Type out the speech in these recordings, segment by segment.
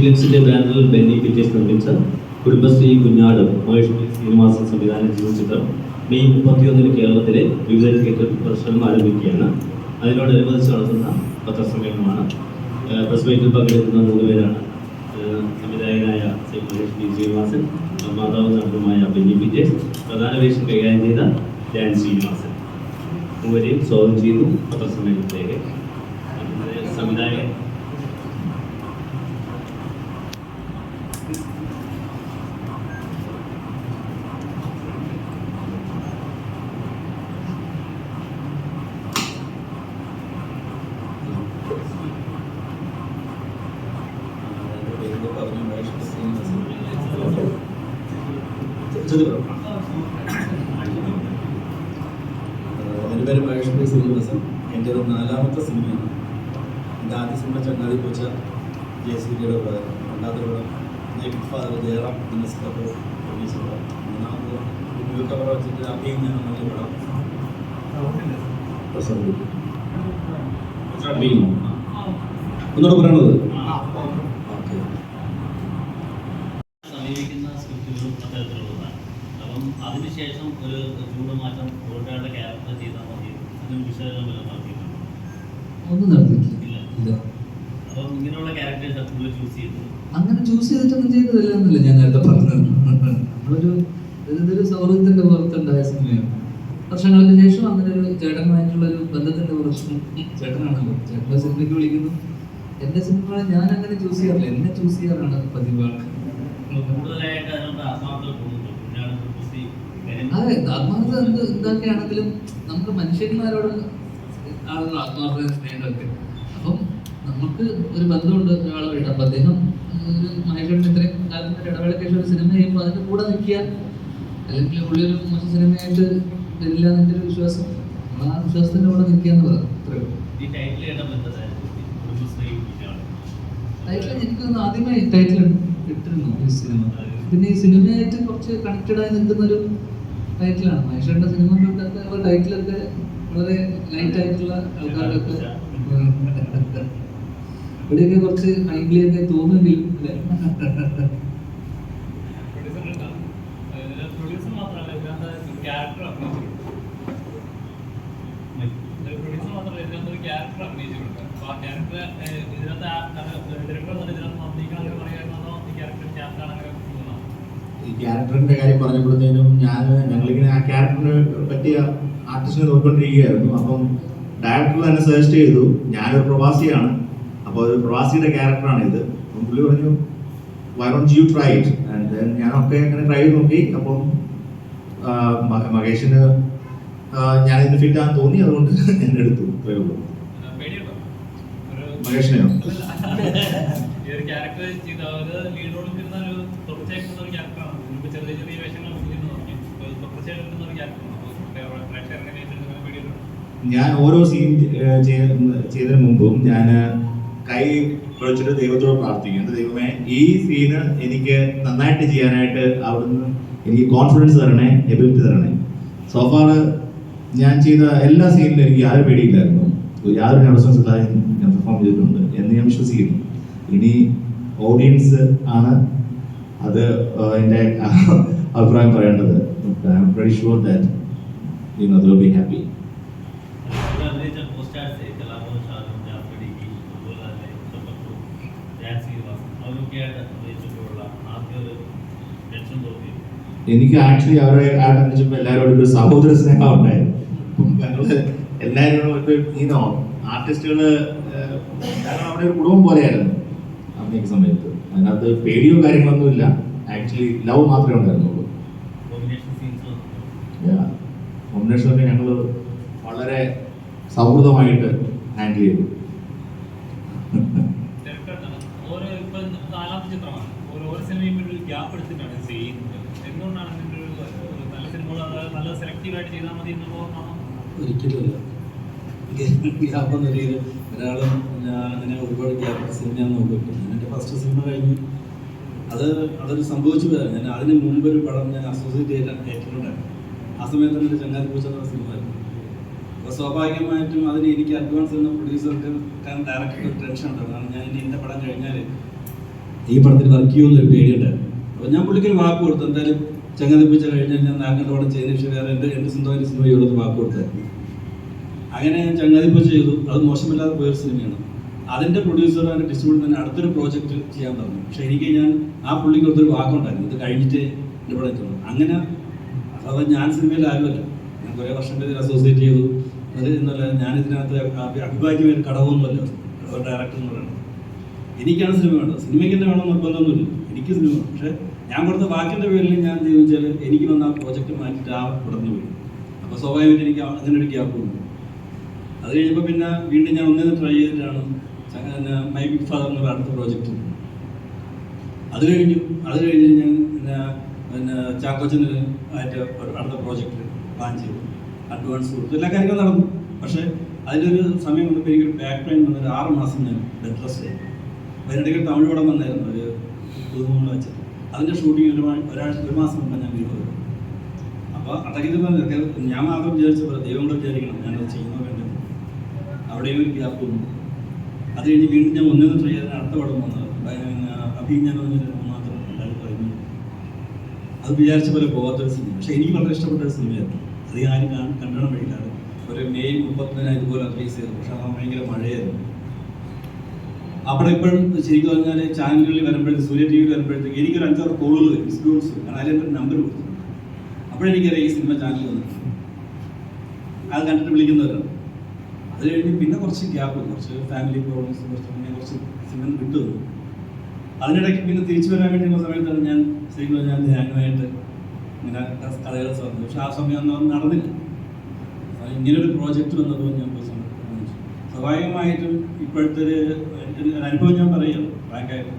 ഫിലിംസിന്റെ ബാനറിൽ ബെന്നി പിറ്റേഴ്സ് നിർമ്മിച്ച കുടുംബശ്രീ കുഞ്ഞാട് മഹേഷ്. ശ്രീനിവാസൻ സംവിധാനം ചെയ്ത ചിത്രം മെയ് മുപ്പത്തിയൊന്നിന് കേരളത്തിലെ വിവിധ തിയേറ്റർ പ്രദർശനം ആരംഭിക്കുകയാണ്. അതിനോടനുബന്ധിച്ച് നടത്തുന്ന പത്രസമ്മേളനമാണ്. പ്രസ് മീറ്റിൽ പങ്കെടുക്കുന്ന മൂന്ന് പേരാണ്. സംവിധായകനായ ശ്രീ മഹേഷ് പി ശ്രീനിവാസൻ നിർമ്മാതാവ് നടനുമായ ബെന്നി പിറ്റേഴ്സ് പ്രധാന വേഷം കൈകാര്യം ചെയ്ത ജാൻ ശ്രീനിവാസൻ. മൂവരെയും സ്വാഗതം ചെയ്യുന്നു പത്രസമ്മേളനത്തിലേക്ക്. അതിന്റെ സംവിധായകൻ എന്റെ പേര് മഹേഷ് പി ശ്രീനിവാസൻ എന്റെ ഒരു നാലാമത്തെ സിനിമയാണ്. എന്റെ ആദ്യ സിനിമ ചങ്ങാതി പൂച്ച ജെ സൂര്യയുടെ പടം രണ്ടാമത്തെ പടം നെയ്റ്റ് ഫാദർ ജയറാം കപൂർ പ്രൊഡ്യൂസർ മൂന്നാമത് ന്യൂ കവർ വെച്ചിട്ട് അഭിയും ഞാൻ നല്ല പടം. ഒന്നുകൂടെ പറയണത് ഓക്കെ സമീപിക്കുന്ന സ്ക്രിപ്റ്റുകളും അത്തരത്തിലുള്ളതാണ് അപ്പം അതിനുശേഷം ഒരു ചൂടുമാറ്റം ഓട്ടയുടെ ക്യാരക്ടർ ചെയ്താൽ മതി അതിന് വിശകലനം വല്ലതും നടത്തിയിട്ടുണ്ട് ഒന്നും നടത്തിയിട്ടില്ല ഇല്ല ഇല്ല അപ്പം ഇങ്ങനെയുള്ള ക്യാരക്ടേഴ്സ് കൂടുതൽ ചൂസ് ചെയ്തത് അങ്ങനെ ചൂസ് ചെയ്തിട്ടൊന്നും ചെയ്തതല്ല എന്നല്ല ഞാൻ നേരത്തെ പറഞ്ഞത്. നമ്മളൊരു ഇതൊരു സൗഹൃദത്തിന്റെ പുറത്തുണ്ടായ സിനിമയാണ്. വർഷങ്ങൾക്ക് ശേഷം അങ്ങനെ ഒരു ചേട്ടനുമായിട്ടുള്ള ഒരു ബന്ധത്തിന്റെ പ്രശ്നം ചേട്ടനാണല്ലോ ചേട്ടന്റെ സിനിമയ്ക്ക് വിളിക്കുന്നു. എന്റെ സിനിമകളെ ഞാൻ അങ്ങനെ ചൂസ് ചെയ്യാറില്ല. എന്നെ ചൂസ് ചെയ്യാറാണ് പതിവ് അതെ ആത്മാർത്ഥത എന്ത് ഇതൊക്കെയാണെങ്കിലും നമുക്ക് മനുഷ്യന്മാരോട് ആളുകൾ ആത്മാർത്ഥത സ്നേഹമൊക്കെ നമുക്ക് ഒരു ബന്ധമുണ്ട് ഒരാളുമായിട്ട് അപ്പൊ അദ്ദേഹം ഒരു മഹേഷേട്ടൻ ഇത്രയും കാലത്തിന്റെ ഇടവേളയ്ക്ക് ശേഷം ഒരു സിനിമ ചെയ്യുമ്പോൾ അതിന്റെ കൂടെ നിൽക്കുക. അല്ലെങ്കിൽ പുള്ളി ഒരു മോശം സിനിമയായിട്ട് വരില്ല എന്നൊക്കെ ഒരു വിശ്വാസം. നമ്മൾ ആ വിശ്വാസത്തിന്റെ കൂടെ നിൽക്കുക എന്ന് പറയാം അത്രേ ഉള്ളൂ. ഈ ടൈറ്റിൽ എനിക്ക് ആദ്യമായി ടൈറ്റിൽ ഇട്ടിരുന്നു ഈ സിനിമ. പിന്നെ ഈ സിനിമയായിട്ട് കുറച്ച് കണക്റ്റഡ് ആയി നിൽക്കുന്ന ഒരു ടൈറ്റിലാണ് മഹേഷ്വരന്റെ സിനിമ ടൈറ്റിലൊക്കെ വളരെ ലൈറ്റ് ആയിട്ടുള്ള ആൾക്കാരൊക്കെ ഇവിടെയൊക്കെ കുറച്ച് ഹൈബ്ലിയൊക്കെ തോന്നുമെങ്കിലും അല്ലേ? ഈ ക്യാരക്ടറിന്റെ കാര്യം പറഞ്ഞപ്പോഴത്തേനും ഞാൻ ഞങ്ങളിങ്ങനെ ആ ക്യാരക്ടറിന് പറ്റിയ ആർട്ടിസ്റ്റിനെ നോക്കിക്കൊണ്ടിരിക്കുകയായിരുന്നു. അപ്പം ഡയറക്ടർ തന്നെ സജസ്റ്റ് ചെയ്തു ഞാനൊരു പ്രവാസിയാണ്. അപ്പോൾ ഒരു പ്രവാസിയുടെ ക്യാരക്ടറാണ് ഇത്. അപ്പം പുള്ളി പറഞ്ഞു why don't you try it and ഞാനൊക്കെ അങ്ങനെ ട്രൈ ചെയ്ത് നോക്കി. അപ്പം മഹേഷിന് ഞാൻ ഇന്ന് ഫിറ്റ് ആണെന്ന് തോന്നി. അതുകൊണ്ട് എന്നെ എടുത്തു. ഇത്രയേ ഉള്ളൂ. മഹേഷിനെയോ? ഞാൻ ഓരോ സീൻ ചെയ്തതിനു മുമ്പും ഞാൻ കൈ കുഴച്ചിട്ട് ദൈവത്തോട് പ്രാർത്ഥിക്കും. ദൈവമേ ഈ സീന് എനിക്ക് നന്നായിട്ട് ചെയ്യാനായിട്ട് അവിടുന്ന് എനിക്ക് കോൺഫിഡൻസ് തരണേ എബിലിറ്റി തരണേ. സോഫാർ ഞാൻ ചെയ്ത എല്ലാ സീനിലും എനിക്ക് യാതൊരു പേടിയില്ലായിരുന്നു. യാതൊരു നെർവസ്നെസ് ഇല്ലാതെ ഞാൻ പെർഫോം ചെയ്തിട്ടുണ്ട് എന്ന് ഞാൻ വിശ്വസിക്കുന്നു. ഇനി ഓഡിയൻസ് ആണ് അത് ആ, എന്റെ അഭിപ്രായം പറയേണ്ടത്. I am very sure that you know though be happy ഇവിടെ അഭിനയിച്ച പോസ്റ്റാർസ് കലാഭവൻ ഷാജു ജാഫർ ഇ. അതുപോലെ തന്നെ മുത്തപ്പട്ടു, ജാൻ ശ്രീനിവാസൻ അവരൊക്കെയായിട്ട് അഭിനയിച്ചപ്പോഴുള്ള ആദ്യ ഒരു ടെൻഷൻ തോന്നി എനിക്ക് ആക്ച്വലി അവരെ ആരംഭിച്ചപ്പോൾ എല്ലാവരോടും ഒരു സഹോദര സ്നേഹം ഉണ്ടായിരുന്നു. ഞങ്ങൾ എല്ലാവരും ഒരു ഈനോ ആർട്ടിസ്റ്റുകൾ കാരണം അവിടെ ഒരു കുടുംബം പോലെയായിരുന്നു അന്നേക്ക് സമയത്ത്. അതിനകത്ത് പേടിയോ കാര്യങ്ങളൊന്നുമില്ല ആക്ച്വലി ലവ് മാത്രമേ ഉണ്ടായിരുന്നുള്ളൂ. കോമ്പിനേഷനൊക്കെ ഞങ്ങൾ വളരെ സൗഹൃദമായിട്ട് ഹാൻഡിൽ ചെയ്തു തിരക്കാണ് ഓരോ ഇപ്പൊ നാലാമത്തെ ചിത്രമാണ് ഓരോ ഓരോ ഇത് ചെയ്യുന്നത്. എന്തുകൊണ്ടാണ് ഇതിന്റെ ഒരു നല്ല സിനിമകൾ നല്ല സെലക്റ്റീവ് ആയിട്ട് ചെയ്താൽ മതി എന്ന് ഒരിക്കലുമില്ല ഗ്യാപ്പ് എന്ന രീതിയിൽ ഒരാളും ഞാൻ അങ്ങനെ ഒരുപാട് ഗ്യാപ്പ് സിനിമ ഞാൻ നോക്കിയിട്ടുണ്ട്. എന്റെ ഫസ്റ്റ് സിനിമ കഴിഞ്ഞു. അത് അതൊരു സംഭവിച്ചു പോയതാണ്. ഞാൻ അതിന് മുൻപ് ഒരു പടം ഞാൻ അസോസിയേറ്റ് ചെയ്ത ഏറ്റിട്ടുണ്ടായിരുന്നു ആ സമയത്ത് തന്നെ ചങ്ങാതി പൂച്ച എന്ന സിനിമ ആയിരുന്നു. അപ്പോൾ സ്വാഭാവികമായിട്ടും അതിന് എനിക്ക് അഡ്വാൻസ് എന്ന പ്രൊഡ്യൂസർക്ക് കാരണം ഡയറക്ടർക്ക് ടെൻഷൻ ഉണ്ടായിരുന്നു. കാരണം ഞാൻ ഇനി എന്റെ പടം കഴിഞ്ഞാൽ ഈ പടത്തിൽ വർക്ക് ചെയ്യുമെന്നൊരു പേടിയുണ്ടായിരുന്നു. അപ്പോൾ ഞാൻ പുള്ളിക്കൊരു വാക്ക് കൊടുത്തു. എന്തായാലും ചങ്ങതിപ്പിച്ച കഴിഞ്ഞാൽ ഞാൻ പടം ചെയ്തതിന് ശേഷം വേറെ എന്റെ എന്റെ സ്വന്തമായിട്ട് സിനിമ വാക്ക് കൊടുത്തായിരുന്നു. അങ്ങനെ ഞാൻ ചങ്ങാതിപ്പ് ചെയ്തു. അത് മോശമില്ലാതെ പോയൊരു സിനിമയാണ്. അതിന്റെ പ്രൊഡ്യൂസർ അതിന്റെ ഡിസ്ട്രിബ്യൂട്ടർ തന്നെ അടുത്തൊരു പ്രോജക്റ്റ് ചെയ്യാൻ പറഞ്ഞു. പക്ഷേ എനിക്ക് ഞാൻ ആ പുള്ളിക്ക് കൊടുത്തൊരു വാക്കുണ്ടായിരുന്നു. ഇത് കഴിഞ്ഞിട്ട് എന്റെ പടം അങ്ങനെ അഥവാ ഞാൻ സിനിമയിൽ ആരുമല്ല. ഞാൻ കുറേ വർഷം ഇതിൽ അസോസിയേറ്റ് ചെയ്തു. അത് എന്നല്ല ഞാൻ ഇതിനകത്ത് അഭി- അഭിഭാജ്യമായ ഘടകമൊന്നുമല്ല. ഡയറക്ടർ എന്ന് പറയുന്നത് എനിക്കാണ് സിനിമ വേണ്ടത്. സിനിമയ്ക്ക് തന്നെ വേണം നിർബന്ധമൊന്നുമില്ല. എനിക്ക് സിനിമ പക്ഷേ ഞാൻ കൊടുത്ത വാക്കിന്റെ പേരിൽ ഞാൻ ചോദിച്ചാൽ എനിക്ക് വന്ന ആ പ്രോജക്റ്റ് മാറ്റിയിട്ട് ആ പടന്നു പോയി. അപ്പോൾ സ്വാഭാവികമായിട്ട് എനിക്ക് അങ്ങനെ ഒരു ഗ്യാപ്പ് വന്നു അത് കഴിഞ്ഞപ്പോൾ പിന്നെ വീണ്ടും ഞാൻ ഒന്നേന്ന് ട്രൈ ചെയ്തിട്ടാണ് മൈ ബിഗ് ഫാദർ എന്ന് എന്നൊരു അടുത്ത പ്രോജക്റ്റ് അത് കഴിഞ്ഞു. അത് കഴിഞ്ഞ് ഞാൻ പിന്നെ പിന്നെ ചാക്കോച്ചന് ആയിട്ട് അടുത്ത പ്രോജക്റ്റ് പ്ലാൻ ചെയ്തു. അഡ്വാൻസ് കൊടുത്തു. എല്ലാ കാര്യങ്ങളും നടന്നു. പക്ഷേ അതിലൊരു സമയം വന്നപ്പോൾ എനിക്കൊരു ബാക്ക് പെയിൻ വന്നൊരു ആറ് മാസം ഞാൻ ബെഡ് റെസ്റ്റ് ആയി അതിനിടയ്ക്ക് തമിഴ് പടം വന്നായിരുന്നു. ഒരു പുതുമുള്ള വെച്ചത്. അതിന്റെ ഷൂട്ടിംഗ് ഒരു ഒരാഴ്ച ഒരു മാസം മുമ്പ് ഞാൻ വീട് വരും അപ്പോൾ അതൊക്കെ ഇത് ഞാൻ മാത്രം വിചാരിച്ചപ്പോൾ ദൈവം കൂടെ വിചാരിക്കണം ഞാനത് ചെയ്യുന്നോ വേണ്ടത് അവിടെയും ഒരു ഗ്യാപ്പ് വന്നു അത് കഴിഞ്ഞ് വീണ്ടും ഞാൻ ഒന്നിനും ട്രൈ ചെയ്യാൻ അടുത്ത പടം വന്നത് അഭി ഞാൻ മാത്രം രണ്ടായിരത്തി പതിമൂന്ന് അത് വിചാരിച്ച പോലെ പോകാത്തൊരു സിനിമ പക്ഷേ എനിക്ക് വളരെ ഇഷ്ടപ്പെട്ട ഒരു സിനിമയായിരുന്നു അത് ഞാൻ കണ്ടണം വഴിയിലാണ്. ഒരു മെയ് മുപ്പത്തിനായിരം ഇതുപോലെ റിലീസ് ചെയ്തു പക്ഷേ അത് ഭയങ്കര മഴയായിരുന്നു. അവിടെ ഇപ്പോഴും ശരിക്കും പറഞ്ഞാൽ ചാനലുകളിൽ വരുമ്പോഴത്തേക്ക് സൂര്യ ടി വിയിൽ വരുമ്പോഴത്തേക്ക് എനിക്കൊരു അഞ്ചാറ് കോളുകൾ വരും വരും കാരണം അതിലെന്റെ നമ്പർ കൊടുത്തു. അപ്പോഴെനിക്കറിയാം ഈ സിനിമ ചാനൽ വന്നു. അത് കണ്ടിട്ട് വിളിക്കുന്നവരാണ്. അത് കഴിഞ്ഞ് പിന്നെ കുറച്ച് ഗ്യാപ്പ് കുറച്ച് ഫാമിലി പ്രോബ്ലംസ് കുറച്ച് അങ്ങനെ കുറച്ച് സിനിമ വിട്ടു തന്നു അതിനിടയ്ക്ക് പിന്നെ തിരിച്ചു വരാൻ വേണ്ടിയുള്ള സമയത്താണ് ഞാൻ ശരിക്കും പറഞ്ഞാൽ ധ്യാനമായിട്ട് ഇങ്ങനെ കഥകൾ സാധിച്ചു പക്ഷെ ആ സമയം ഒന്നും നടന്നില്ല. ഇങ്ങനൊരു പ്രോജക്റ്റ് വന്നപ്പോൾ ഞാൻ. സ്വാഭാവികമായിട്ടും ഇപ്പോഴത്തെ ഒരു അനുഭവം ഞാൻ പറയുക ഫ്രാങ്കായിട്ട്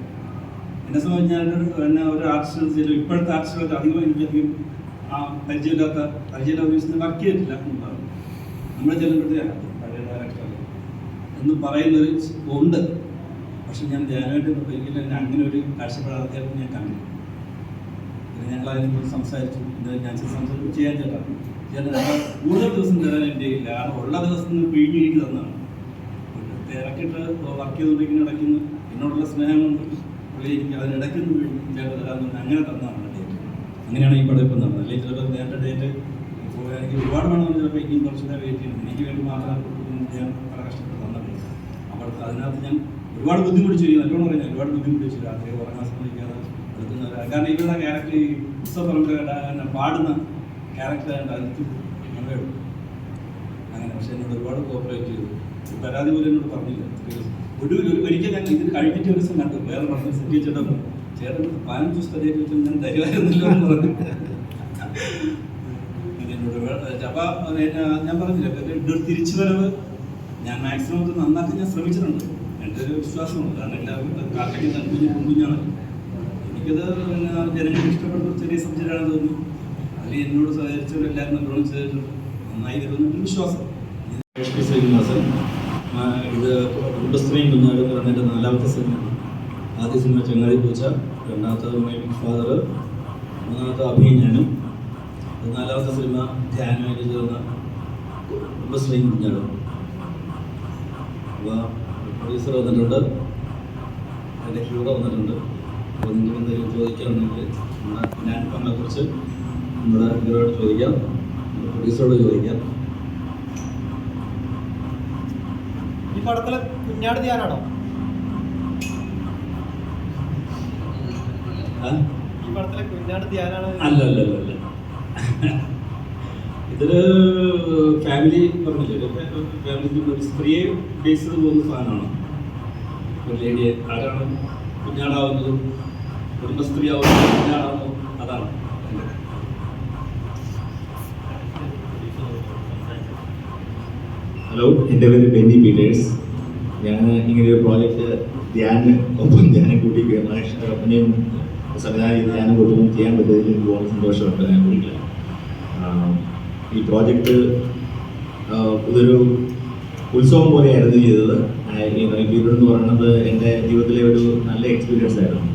എന്നെ സംബന്ധിച്ച് എന്നെ ഒരു ആർട്ടിസ്റ്റ് ഇപ്പോഴത്തെ ആർട്ടിസ്റ്റുകളൊക്കെ അധികം എനിക്കധികം ആ പരിചയമില്ലാത്ത പരിചയമില്ലാത്ത വർക്ക് ചെയ്തിട്ടില്ല എന്നുള്ളതാണ് നമ്മൾ ചെല്ലുമ്പോഴത്തേക്കാണ് പഴയ എന്ന് പറയുന്നൊരു ഉണ്ട്. പക്ഷെ ഞാൻ ധ്യാനമായിട്ട് ഒരിക്കലും എന്നെ അങ്ങനെ ഒരു കാഴ്ചപ്പാടാതെ ഞാൻ കണ്ടില്ല പിന്നെ ഞങ്ങൾ അതിനെക്കുറിച്ച് സംസാരിച്ചു. ഞാൻ സംസാരിച്ചു ചെയ്യാൻ ചേട്ടാ ഞങ്ങൾ കൂടുതൽ ദിവസം തരാൻ എന്റെ ഇല്ല കാരണം ഉള്ള ദിവസം പിഴിഞ്ഞ് എനിക്ക് തിരക്കിട്ട് വർക്ക് ചെയ്തുകൊണ്ടിരിക്കുന്ന ഇടയ്ക്ക് എന്നോടുള്ള സ്നേഹം കൊണ്ട് പുള്ളി എനിക്ക് അതിനിടയ്ക്ക് ചേട്ടൻ അങ്ങനെ തന്നതാണ് ഡേറ്റ് അങ്ങനെയാണ് ഈ പടം ഇപ്പം നടന്നത്. അല്ലെങ്കിൽ ചിലപ്പോൾ നേരത്തെ ഡേറ്റ് ഇപ്പോൾ എനിക്ക് ഒരുപാട് വേണമെന്ന് ചിലപ്പോൾ ഇനിയും കുറച്ച് നേരം വെയിറ്റ് ചെയ്യുന്നു എനിക്ക് വേണ്ടി മാത്രം ഞാൻ പല കഷ്ടപ്പെട്ട് തന്നിട്ടുണ്ട് അപ്പോൾ അതിനകത്ത് ഞാൻ ഒരുപാട് ബുദ്ധിമുട്ടിച്ചു. നല്ലോണം പറയാം ഒരുപാട് ബുദ്ധിമുട്ടിച്ചു. രാത്രി ഉറങ്ങാൻ സമ്മതിക്കാതെ എടുക്കുന്നവർ കാരണം ഇവരുടെ ക്യാരക്ടർ ഈ പുസ്തകപ്പറമ്പിലെ പാടുന്ന നമ്മളെ അങ്ങനെ പക്ഷെ എന്നോട് ഒരുപാട് കോപ്പറേറ്റ് ചെയ്തു. പരാതി പോലും എന്നോട് പറഞ്ഞില്ല. ഒടുവിൽ ഒരു ഒരിക്കൽ ഞാൻ ഇത് കഴിഞ്ഞിട്ട് ഒരു ദിവസം കണ്ടു. വേറെ പറഞ്ഞു സിറ്റി ചേട്ടൻ ചേട്ടൻ പതിനഞ്ച് ദിവസത്തെ വെച്ച് ഞാൻ തരുമായിരുന്നല്ലോ എന്ന് പറഞ്ഞു. അപ്പൊ ഞാൻ- പറഞ്ഞില്ല തിരിച്ചു വരവ് ഞാൻ മാക്സിമം നന്നാക്കി ഞാൻ ശ്രമിച്ചിട്ടുണ്ട്. എന്റെ ഒരു വിശ്വാസമുണ്ട് കാരണം എല്ലാവരും കാക്കയ്ക്ക് കുഞ്ഞു കുഞ്ഞാണ് എനിക്കത് പിന്നെ ജനങ്ങൾക്ക് ഇഷ്ടപ്പെടുന്ന ചെറിയ സബ്ജക്റ്റാണെന്ന് തോന്നുന്നു. അതിൽ എന്നോട് സഹകരിച്ചവരെല്ലാവരും നല്ലോണം ചെയ്തിട്ടുണ്ട്. നന്നായി വരുമെന്നൊരു വിശ്വാസം. എച്ച് പി ശ്രീനിവാസൻ ഇത് കുടുംബശ്രീ കുഞ്ഞാട് എന്ന് പറഞ്ഞ എന്റെ നാലാമത്തെ സിനിമയാണ് ആദ്യ സിനിമ ചങ്ങാതി പൂച്ച രണ്ടാമത്തെ മൈ ബിഗ് ഫാദർ മൂന്നാമത്തെ അഭിനയനും നാലാമത്തെ സിനിമ ധ്യാനമായിട്ട് ചേർന്ന കുടുംബശ്രീ കുഞ്ഞാടും പ്രൊഡ്യൂസർ വന്നിട്ടുണ്ട്. അതിന്റെ ഹീറോ വന്നിട്ടുണ്ട്. അപ്പോൾ നിങ്ങൾക്ക് എന്തെങ്കിലും ചോദിക്കുകയാണെങ്കിൽ ഞാൻ നമ്മളെ കുറിച്ച് നമ്മുടെ ഹീറോയോട് ചോദിക്കാം. പ്രൊഡ്യൂസറോട് ചോദിക്കാം. പടത്തിലെ കുഞ്ഞാട് ധ്യാനാണോ? ഈ പടത്തിലെ കുഞ്ഞാട് ധ്യാനാണ്. അല്ല അല്ല അല്ല ഇതൊരു ഫാമിലി പറഞ്ഞില്ലേ? ഫാമിലി ഒരു സ്ത്രീയെ ബേസ് ചെയ്ത് പോകുന്ന സാധനമാണ്. ഒരു ലേഡിയെ ആരാണ്? കുഞ്ഞാടാവുന്നതും കുടുംബസ്ത്രീ ആവുന്നതും കുഞ്ഞാടാവുന്നതും അതാണ്. ഹലോ എന്റെ പേര് ബെന്നി പീറ്റേഴ്സ്. ഞാൻ ഇങ്ങനെ ഒരു പ്രോജക്റ്റ് ധ്യാനം ഒപ്പം ധ്യാനം കൂട്ടി ഒപ്പനെയും സംവിധാനം ധ്യാനം കൊണ്ടും ചെയ്യാൻ പറ്റിയതിൽ എനിക്ക് വളരെ സന്തോഷമുണ്ട് ഞാൻ കൂടിയില്ല ഈ പ്രോജക്റ്റ് ഇതൊരു ഉത്സവം പോലെയായിരുന്നു ചെയ്തത്. പീരീഡ് എന്ന് പറയുന്നത് എന്റെ ജീവിതത്തിലെ ഒരു നല്ല എക്സ്പീരിയൻസ് ആയിരുന്നു.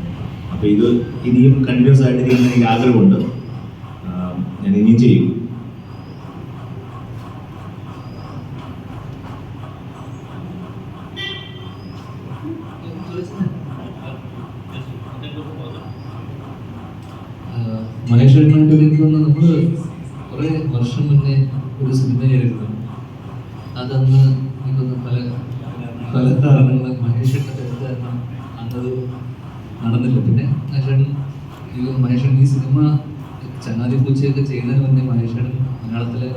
അപ്പോൾ ഇത് ഇനിയും കണ്ടിന്യൂസ് ആയിട്ട് ചെയ്യാൻ എനിക്ക് ആഗ്രഹമുണ്ട്. ഞാൻ ഇനിയും ചെയ്യും മഹേശ്വരനായിട്ട് എനിക്ക് തോന്നുന്നു നമ്മൾ കുറേ വർഷം മുന്നേ ഒരു സിനിമ ചെയ്തിരുന്നു അതന്ന് എനിക്ക് തോന്നുന്നു പല പല കാരണങ്ങൾ മഹേശ്വരന്റെ തെറ്റ് കാരണം അന്നത് നടന്നില്ല പിന്നെ മഹേശ്വരൻ ഈ മഹേശ്വരൻ ഈ സിനിമ ചങ്ങാതി പൂച്ചയൊക്കെ ചെയ്യുന്നതിന് മുന്നേ മഹേശ്വരൻ മലയാളത്തിലെ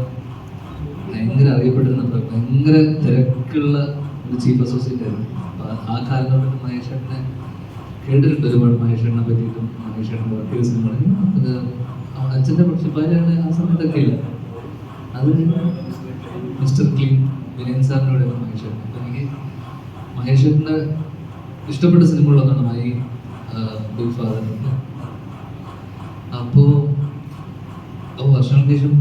ഭയങ്കര അറിയപ്പെട്ടിരുന്ന പ്ര- ഭയങ്കര തിരക്കുള്ള ഒരു ചീഫ് അസോസിയേറ്റ് ആയിരുന്നു. അപ്പൊ ആ കാലഘട്ടത്തിൽ മഹേശ്വരനെ കേട്ടിട്ടുണ്ട് ഒരുപാട്. മഹേശ്വരനെ പറ്റിയിട്ടും മഹേശ്വരൻ വർക്ക് ചെയ്ത പറഞ്ഞു അത് അച്ഛന്റെ പക്ഷപ്പാലാണ് ആ സമയത്തൊക്കെ ഇല്ല. അത് മിസ്റ്റർ ക്ലീൻ വിനയൻ സാറിനോട് മഹേശ്വരൻ അപ്പൊ എനിക്ക് മഹേശ്വരന്റെ ഇഷ്ടപ്പെട്ട സിനിമകളൊന്നാണ് മൈ ബിഗ് ഫാദർ. അപ്പോൾ അപ്പോൾ വർഷങ്ങൾക്ക് ശേഷം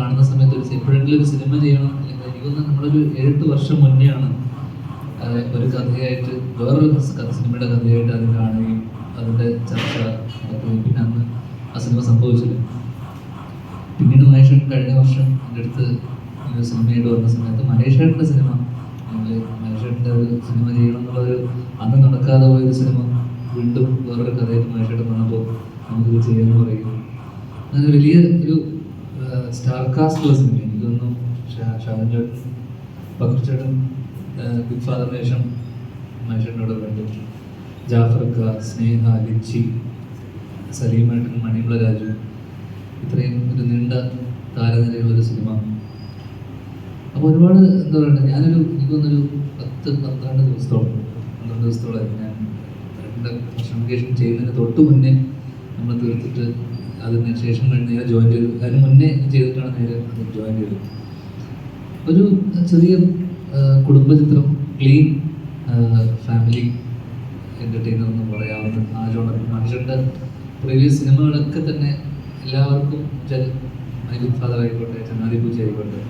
കാണുന്ന സമയത്ത് ഒരു എപ്പോഴെങ്കിലും ഒരു സിനിമ ചെയ്യണം? അല്ലെങ്കിൽ എനിക്കൊന്ന് നമ്മളൊരു ഏഴെട്ട് വർഷം മുന്നെയാണ് ഒരു കഥയായിട്ട് വേറൊരു സിനിമയുടെ കഥയായിട്ട് അത് കാണുകയും അതിന്റെ ചർച്ച പിന്നെ അന്ന് ആ സിനിമ സംഭവിച്ചില്ല. പിന്നീട് മഹേഷൻ കഴിഞ്ഞ വർഷം എന്റെ അടുത്ത് ഒരു സിനിമയായിട്ട് വന്ന സമയത്ത് മഹേഷേട്ടന്റെ സിനിമ മഹേശ്വരന്റെ ഒരു സിനിമ ചെയ്യണം എന്നുള്ളൊരു അന്ന് നടക്കാതെ പോയൊരു സിനിമ വീണ്ടും വേറൊരു കഥയായിട്ട് മഹേഷേട്ടൻ വന്നപ്പോൾ നമുക്കിത് ചെയ്യാമെന്ന് പറയുന്നു. അങ്ങനെ വലിയ ഒരു സ്റ്റാർ കാസ്റ്റുള്ള സിനിമ. എനിക്ക് തോന്നുന്നു ഷാ- ഷാജൻ ചേട്ടൻ ബക്കർ ബിഗ് ഫാദറിന് ശേഷം മനുഷ്യനോട് കണ്ടു. ജാഫർക്ക സ്നേഹ ലിച്ചി സലീമേട്ടൻ മണിമുള രാജു. ഇത്രയും ഒരു നീണ്ട താരനിരയുള്ള ഒരു സിനിമ. അപ്പോൾ ഒരുപാട് എന്താ പറയുക ഞാനൊരു എനിക്ക് തോന്നുന്നൊരു പത്ത് പന്ത്രണ്ട് ദിവസത്തോളം പന്ത്രണ്ട് ദിവസത്തോളം ഞാൻ രണ്ട് കമ്മ്യൂണിക്കേഷൻ ചെയ്യുന്നതിന് തൊട്ട് മുന്നേ നമ്മൾ തീർത്തിട്ട് അതിന് ശേഷം നേരെ ജോയിൻ ചെയ്തു. അതിന് മുന്നേ ചെയ്തിട്ടാണ് നേരെ ജോയിൻ ചെയ്തത്. ഒരു ചെറിയ കുടുംബ കുടുംബചിത്രം ക്ലീൻ ഫാമിലി എന്റർടൈനർ എന്ന് പറയാവുന്ന ആജോണ മനുഷ്യന്റെ പ്രീവിയസ് സിനിമകളൊക്കെ തന്നെ എല്ലാവർക്കും മൈലിക് ഫാദർ ആയിക്കോട്ടെ ചങ്ങാതി പൂജ ആയിക്കോട്ടെ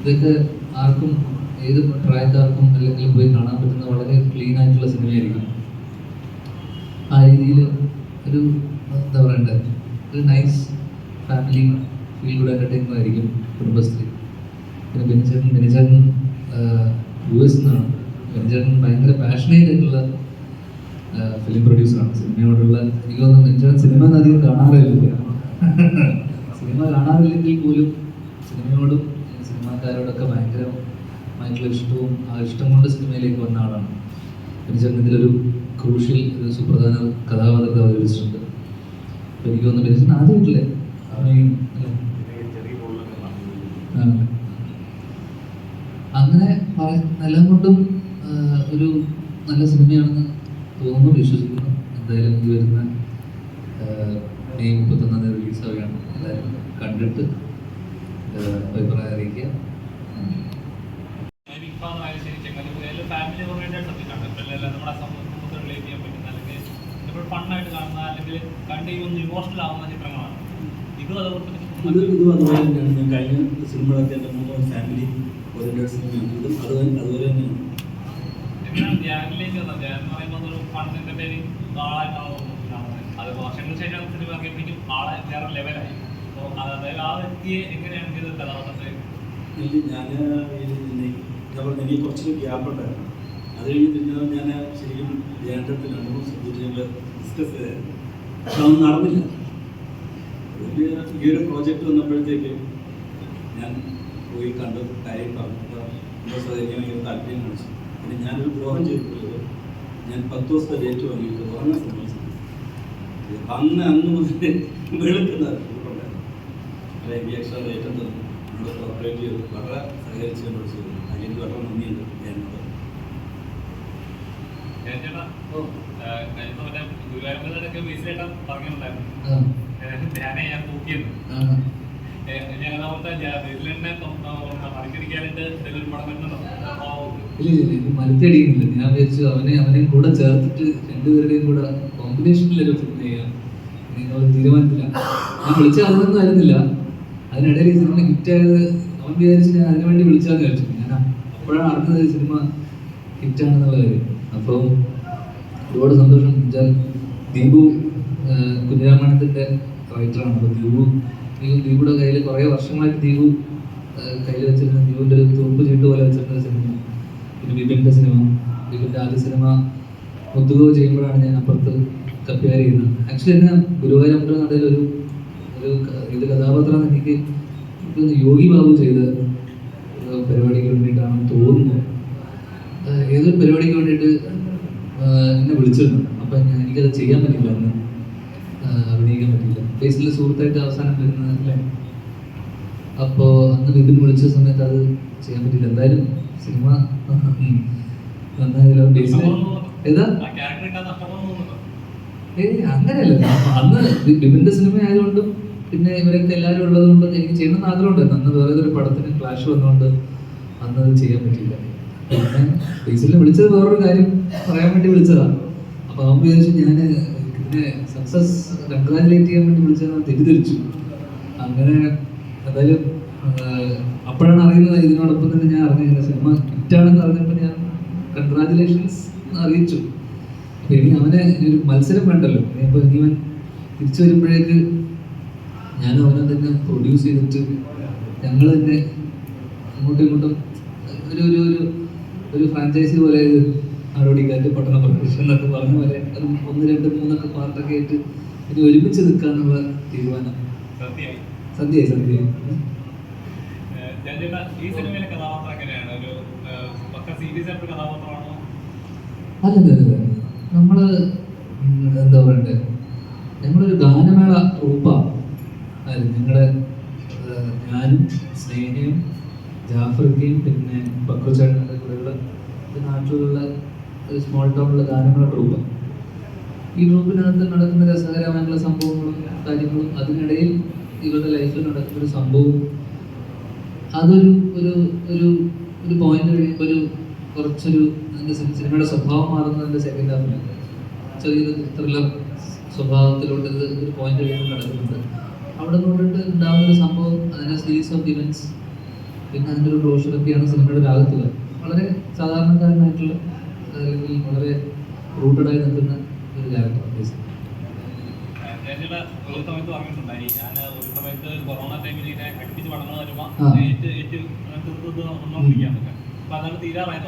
ഇതൊക്കെ ആർക്കും ഏത് പ്രായക്കാർക്കും അല്ലെങ്കിൽ പോയി കാണാൻ പറ്റുന്ന വളരെ ക്ലീൻ ആയിട്ടുള്ള സിനിമയായിരിക്കും. ആ രീതിയിൽ ഒരു എന്താ പറയണ്ടേ? ഒരു nice family feel good entertainment ആയിരിക്കും കുടുംബശ്രീ. പിന്നെ ബെനിച്ചേട്ടൻ ബെനിച്ചേട്ടൻ യു എസ് നിന്നാണ് ബെനിച്ചേട്ടൻ ഭയങ്കര പാഷനേറ്റ് ആയിട്ടുള്ള ഫിലിം പ്രൊഡ്യൂസറാണ് സിനിമയോടുള്ള എനിക്ക് തോന്നുന്നു ബെനിച്ചേട്ടൻ സിനിമ അധികം കാണാറില്ല. സിനിമ കാണാറില്ലെങ്കിൽ പോലും സിനിമയോടും സിനിമാക്കാരോടൊക്കെ ഭയങ്കരമായിട്ടുള്ള ഇഷ്ടവും ആ ഇഷ്ടം കൊണ്ട് സിനിമയിലേക്ക് വന്ന ആളാണ്. ബെനിച്ചൻ ഇതിലൊരു ക്രൂഷ്യൽ ഒരു സുപ്രധാന കഥാപാത്രത്തെ അവതരിപ്പിച്ചിട്ടുണ്ട്. അപ്പോൾ എനിക്ക് തോന്നുന്നു ബെനിച്ചേട്ടൻ ആദ്യമായിട്ടില്ലേ. അങ്ങനെ എല്ലാം കൊണ്ടും ഒരു നല്ല സിനിമയാണെന്ന് തോന്നുന്നു വിശ്വസിക്കുന്നു. എന്തായാലും ഈ വരുന്ന മെയ് മുപ്പത്തൊന്നാം തീയതി റിലീസ് ആവുകയാണ് എല്ലാവരും കണ്ടിട്ട് അഭിപ്രായം അറിയിക്കുക നന്ദി. ബിഗ് ഫാദർ ആയാലും ശരി ചെങ്ങാതി പുതിയ ഫാമിലി ഓറിയന്റഡ് സബ്ജക്റ്റാണ് ഇപ്പം എല്ലാം നമ്മുടെ സമൂഹത്തിൽ റിലേറ്റ് ചെയ്യാൻ പറ്റുന്ന അല്ലെങ്കിൽ എപ്പോഴും ഫണ്ണായിട്ട് കാണുന്ന അല്ലെങ്കിൽ കണ്ട് ഒന്ന് ഇമോഷണൽ ആവുന്ന ചിത്രങ്ങളാണ്. ഇതും അതുപോലെ ഇത് ഇതും അതുപോലെ തന്നെയാണ്. ഞാൻ കഴിഞ്ഞ സിനിമകളൊക്കെ എന്റെ മൂന്ന് ഫാമിലി ഓറിയന്റഡ് സിനിമയാണ് ഇതും അത് തന്നെ- അതുപോലെ തന്നെയാണ്. എങ്ങനെയാണ് ധ്യാനിലേക്ക് വന്നത്. ധ്യാനം പറയുമ്പോൾ ഒരു ഫണ്ടിന്റെ പേര് ആളായിട്ടാണ് കാണുന്നത്. അത് വർഷങ്ങൾക്ക് ശേഷം സിനിമ ഇറങ്ങിയപ്പോഴേക്കും ആളെ വേറെ ലെവലായി അപ്പോൾ അതായത് ആ വ്യക്തിയെ എങ്ങനെയാണ് ചെയ്തത് കഥാപാത്രത്തെ ഇതിൽ ഞാൻ ഞാൻ പറഞ്ഞു എനിക്ക് കുറച്ച് ഗ്യാപ്പ് ഉണ്ടായിരുന്നു. അത് ഞാൻ ഞാൻ ശരിക്കും സബ്ജക്റ്റ് ഞങ്ങൾ ഡിസ്കസ് പക്ഷെ അതൊന്നും നടന്നില്ല. ഈ ഒരു പ്രോജക്റ്റ് വന്നപ്പോഴത്തേക്ക് ഞാൻ പോയി കണ്ട് കാര്യം പറഞ്ഞു അപ്പോൾ എന്റെ സഹകരിക്കാൻ ഭയങ്കര താല്പര്യം കാണിച്ചു. പിന്നെ ഞാനൊരു ദ്രോഹം ചെയ്തിട്ടുള്ളത് ഞാൻ പത്ത് ദിവസത്തെ ഡേറ്റ് വാങ്ങിയിട്ട് ഉറങ്ങാൻ സംബന്ധിച്ചു അന്ന് അന്ന് മുതൽ വെളുക്കുന്ന അല്ലെങ്കിൽ എക്സ്ട്രാ ഡേറ്റ് തന്നു. നമ്മൾ കോപ്പറേറ്റ് ചെയ്ത്. വളരെ സഹകരിച്ച് എന്നോട് ചെയ്തു അതിന് വളരെ നന്ദിയുണ്ട്. ഞാനോട് മരത്തടിക്കുന്നില്ല. ഞാൻ വിചാരിച്ചു അവനെ അവനെയും കൂടെ ചേർത്തിട്ട് രണ്ടുപേരുടെയും കൂടെ കോമ്പിനേഷനിലൊരു ഫുഡ് സിനിമ ചെയ്യാം. നിങ്ങൾ തീരുമാനത്തില്ല ഞാൻ വിളിച്ച അതൊന്നും ആയിരുന്നില്ല. അതിനിടയിൽ ഈ സിനിമ ഹിറ്റായത് അവൻ വിചാരിച്ച് ഞാൻ അതിനു വേണ്ടി വിളിച്ചാന്ന് വിചാരിച്ചു. ഞാൻ അപ്പോഴാണ് അറിഞ്ഞത് സിനിമ ഹിറ്റാണെന്നുള്ള കാര്യം. അപ്പോൾ ഒരുപാട് സന്തോഷം. വെച്ചാൽ ദീപു കുഞ്ഞിരാമായണത്തിന്റെ റൈറ്ററാണ് അപ്പോൾ ദീപു ദീപു ദീപുടെ കയ്യിൽ കുറേ വർഷങ്ങളായിട്ട് ദീപു കയ്യിൽ വെച്ചിരുന്ന ദീപുവിന്റെ ഒരു തൂപ്പ് ചീട്ട് പോലെ വെച്ചിരുന്ന സിനിമ പിന്നെ ബിബിന്റെ സിനിമ ബിബിന്റെ ആദ്യ സിനിമ മുത്തുകോ ചെയ്യുമ്പോഴാണ് ഞാൻ അപ്പുറത്ത് കമ്പയർ ചെയ്യുന്നത്. ആക്ച്വലി എന്നെ ഗുരുവായൂർ അമ്പല നടയിൽ ഒരു ഒരു ഇത് കഥാപാത്രം എനിക്ക് യോഗി ബാബു ചെയ്ത പരിപാടിക്ക് വേണ്ടിയിട്ടാണെന്ന് തോന്നുന്നു. ഏതൊരു പരിപാടിക്ക് വേണ്ടിയിട്ട് എന്നെ വിളിച്ചിരുന്നു. അപ്പം ഞാൻ എനിക്കത് ചെയ്യാൻ പറ്റില്ല അന്ന്. അഭിനയിക്കാൻ പറ്റില്ല. ഫേസിൽ സുഹൃത്തായിട്ട് അവസാനം വരുന്നത് അല്ലേ? അപ്പോൾ അന്ന് വിപിൻ വിളിച്ച സമയത്ത് അത് ചെയ്യാൻ പറ്റില്ല. എന്തായാലും സിനിമ നന്നായാലും ഏതാ? ഏയ് അങ്ങനെയല്ല. അന്ന് ബിബിന്റെ സിനിമ ആയതുകൊണ്ടും പിന്നെ ഇവരൊക്കെ എല്ലാവരും ഉള്ളത് കൊണ്ട് എനിക്ക് ചെയ്യണമെന്ന് ആഗ്രഹമുണ്ടായിരുന്നു. അന്ന് വേറെ ഒരു പടത്തിന് ക്ലാഷ് വന്നുകൊണ്ട് അന്ന് അത് ചെയ്യാൻ പറ്റില്ല. ബേസിൽ വിളിച്ചത് വേറൊരു കാര്യം പറയാൻ വേണ്ടി വിളിച്ചതാണ് അപ്പൊ അവൻ വിചാരിച്ചു ഞാൻ ഇതിനെ സക്സസ് കൺഗ്രാജുലേറ്റ് ചെയ്യാൻ വേണ്ടി വിളിച്ചത് തെറ്റിദ്ധരിച്ചു. അങ്ങനെ എന്തായാലും അപ്പോഴാണ് അറിയുന്നത് ഇതിനോടൊപ്പം തന്നെ ഞാൻ അറിഞ്ഞത് സിനിമ ഹിറ്റാണെന്ന് അറിഞ്ഞപ്പോൾ ഞാൻ കൺഗ്രാജുലേഷൻസ് അറിയിച്ചു. അപ്പൊ ഇനി അവനെ ഒരു മത്സരം വേണ്ടല്ലോ. ഇനിയിപ്പോ ഇനി അവൻ തിരിച്ചു വരുമ്പോഴേക്ക് ഞാൻ അവനെ തന്നെ പ്രൊഡ്യൂസ് ചെയ്തിട്ട് ഞങ്ങൾ തന്നെ അങ്ങോട്ടും ഇങ്ങോട്ടും ഒരു ഒരു ഒരു ഒരു ഫ്രാഞ്ചൈസി പോലെ ഇത് നാടോടിക്കാറ്റ് പട്ടണ പ്രദേശം എന്നൊക്കെ പറഞ്ഞ പോലെ അത് ഒന്ന് രണ്ട് മൂന്നൊക്കെ പാർട്ടൊക്കെ ആയിട്ട് ഇത് ഒരുമിച്ച് നിൽക്കാന്നുള്ള തീരുമാനം. സദ്യയായി സദ്യ അല്ലല്ല നമ്മൾ എന്താ പറയണ്ടേ? ഞങ്ങളൊരു ഗാനമേള അതായത് ഞങ്ങളുടെ ഞാനും സ്നേഹയും ജാഫർക്കയും പിന്നെ ബക്രുചേട്ടന്റെ കൂടെയുള്ള ഒരു നാട്ടിലുള്ള ഒരു സ്മോൾ ടൗണിലുള്ള ഗാനങ്ങളുടെ ട്രൂപ്പാണ് ഈ ഗ്രൂപ്പിനകത്ത് നടക്കുന്ന രസകരമായിട്ടുള്ള സംഭവങ്ങളും കാര്യങ്ങളും അതിനിടയിൽ ഇവരുടെ ലൈഫിൽ നടക്കുന്ന ഒരു സംഭവം അതൊരു ഒരു ഒരു ഒരു പോയിന്റ് കഴിയുമ്പോൾ ഒരു കുറച്ചൊരു സിനിമയുടെ സ്വഭാവം മാറുന്നതിന്റെ സെക്കൻഡ് ഹാഫ് ചെറിയൊരു ത്രില്ലർ സ്വഭാവത്തിലോട്ട് ഇത് ഒരു പോയിന്റ് കഴിയുമ്പോൾ നടക്കുന്നുണ്ട് അവിടെ നിന്നോട്ട് ഉണ്ടാകുന്ന ഒരു സംഭവം അതിന്റെ സീരീസ് ഓഫ് ഇവന്റ്സ് പിന്നെ അതിന്റെ ഒരു ക്ലോഷറൊക്കെയാണ് സിനിമയുടെ രാഗത്തുക വളരെ സാധാരണക്കാരനായിട്ടുള്ള അല്ലെങ്കിൽ വളരെ റൂട്ടഡ് ആയി നിൽക്കുന്ന ഒരു ക്യാരക്ടർ ഞാൻ ഒരു സമയത്ത് പറഞ്ഞിട്ടുണ്ടായി. ഞാൻ ഒരു സമയത്ത് കൊറോണ ടൈമിൽ ഇങ്ങനെ അടുപ്പിച്ച് പടങ്ങൾ വരുമ്പോൾ അപ്പൊ അതാണ്